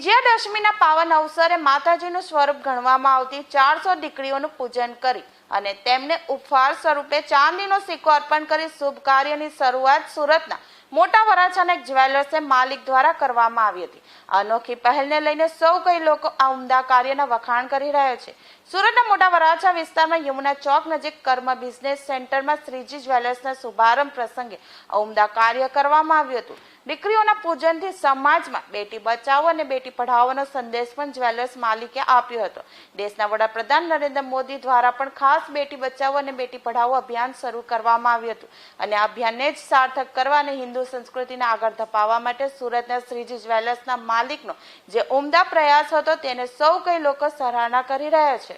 વિજયાદશમીના પાવન અવસરે માતાજીનું સ્વરૂપ ગણવામાં આવતી ચારસો દીકરીઓનું પૂજન કરી અને તેમને ઉપહાર સ્વરૂપે ચાંદીનો સિક્કો અર્પણ કરી શુભ કાર્યની શરૂઆત સુરતના મોટા વરાછાના એક જ્વેલર્સે માલિક દ્વારા કરવામાં આવી હતી. અનોખી પહેલને લઈને સૌ કઈ લોકો આ ઉમદા કાર્યના વખાણ કરી રહ્યા છે. સુરતના મોટા વરાછા વિસ્તારમાં યમુના ચોક નજીક કર્મ બિઝનેસ સેન્ટરમાં શ્રીજી જ્વેલર્સના શુભારંભ પ્રસંગે આ ઉમદા કાર્ય કરવામાં આવ્યું હતું. દીકરીઓના પૂજનથી સમાજમાં બેટી બચાવો અને બેટી પઢાઓનો સંદેશ પણ જ્વેલર્સ માલિકે આપ્યો હતો. દેશના વડાપ્રધાન નરેન્દ્ર મોદી દ્વારા પણ ખાસ બેટી બચાવો અને બેટી પઢાઓ અભિયાન શરૂ કરવામાં આવ્યું હતું. અને આ અભિયાનને જ સાર્થક કરવા અને હિન્દુ સંસ્કૃતિને આગળ ધપાવવા માટે સુરતના શ્રીજી જ્વેલર્સના માલિકનો જે ઉમદા પ્રયાસ હતો તેને સૌ કઈ લોકો સરાહના કરી રહ્યા છે.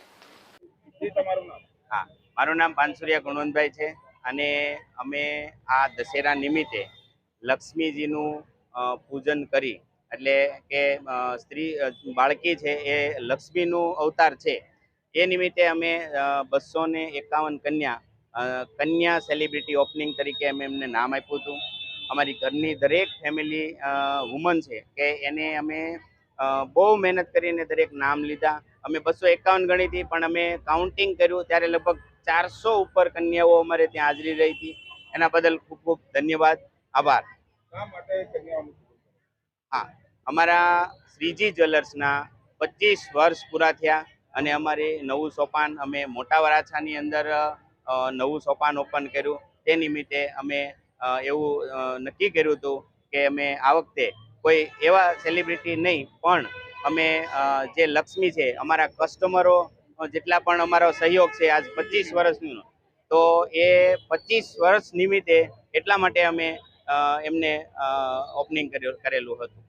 જી તમારું નામ? હા મારું નામ પાનસુરિયા ગુણવંતભાઈ છે અને અમે આ દશેરા નિમિત્તે લક્ષ્મીજીનું અ, પૂજન કરી એટલે કે સ્ત્રી બાળકી છે એ લક્ષ્મીનું અવતાર છે. એ નિમિત્તે અમે બસો ને એકાવન કન્યા કન્યા સેલિબ્રિટી ઓપનિંગ તરીકે અમે એમને નામ આપ્યું હતું. અમારી ઘરની દરેક ફેમિલી વુમન છે કે એને અમે બહુ મહેનત કરીને દરેક નામ લીધા. અમે બસો એકાવન ગણી હતી પણ અમે કાઉન્ટિંગ કર્યું ત્યારે લગભગ ચારસો ઉપર કન્યાઓ અમારે ત્યાં હાજરી રહી હતી. એના બદલ ખૂબ ખૂબ ધન્યવાદ. આભાર? હા અમારા શ્રીજી જ્વેલર્સના પચીસ વર્ષ પૂરા થયા અને અમારે નવું સોપાન અમે મોટા વરાછાની અંદર નવું સોપાન ઓપન કર્યું. તે નિમિત્તે અમે એવું નક્કી કર્યું હતું કે અમે આ વખતે કોઈ એવા સેલિબ્રિટી નહીં, પણ અમે જે લક્ષ્મી છે, અમારા કસ્ટમરો જેટલા પણ અમારો સહયોગ છે, આજ પચીસ વર્ષનો, તો એ પચીસ વર્ષ નિમિત્તે એટલા માટે અમે એમને ઓપનિંગ કરેલું હતું